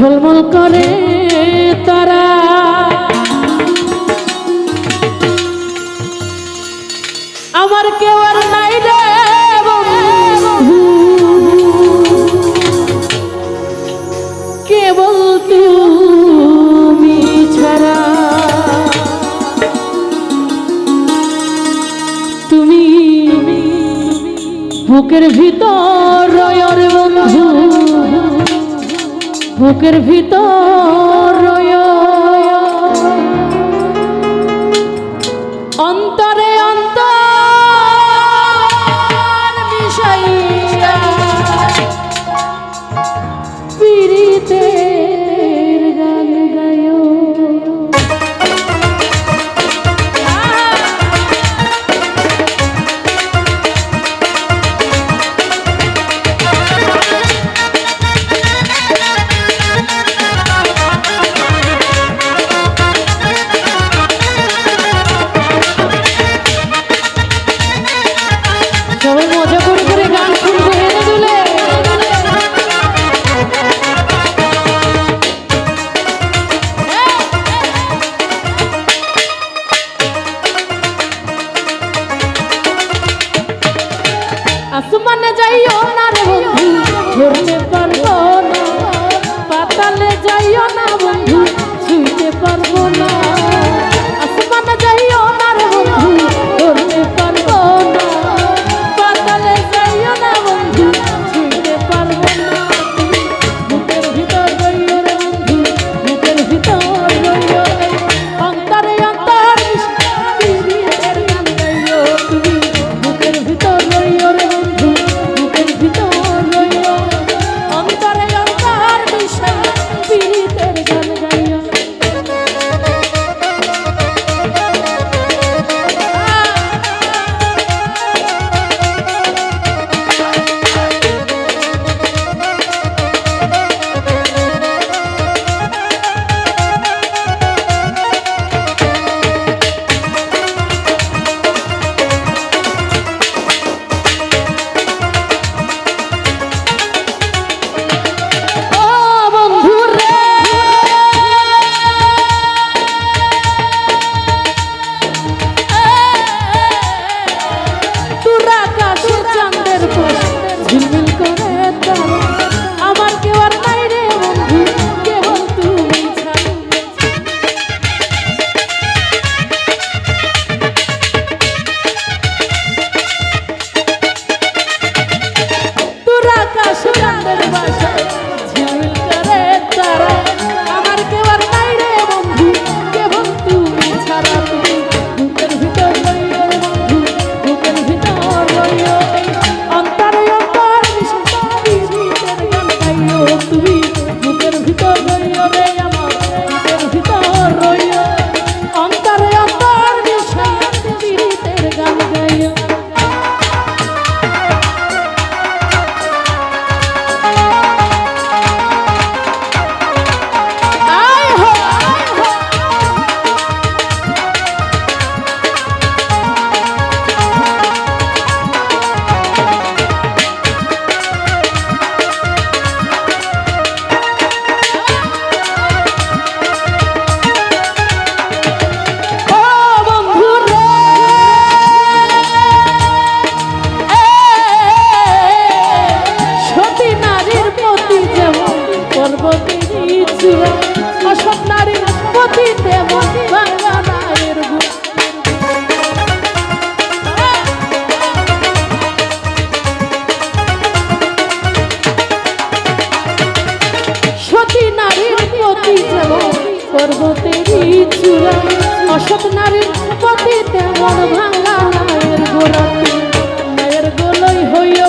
ঝলমল করে তারা। আমার কেউ আর নাই রে কেবল তুমি বুকের ভিতর রয়ের বন্ধু। বুকের ভিতর অন্তরে অন্তর বিষয় পিড়িতে semua. যেমন পর্বতেরই চূড়া অসৎ নারীর পথে তেমন মায়ের গোড়াতে হইয়া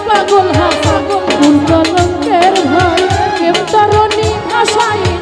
পাগল হাসা কোন কলঙ্কের ভয় কেমতারণী ভাষায়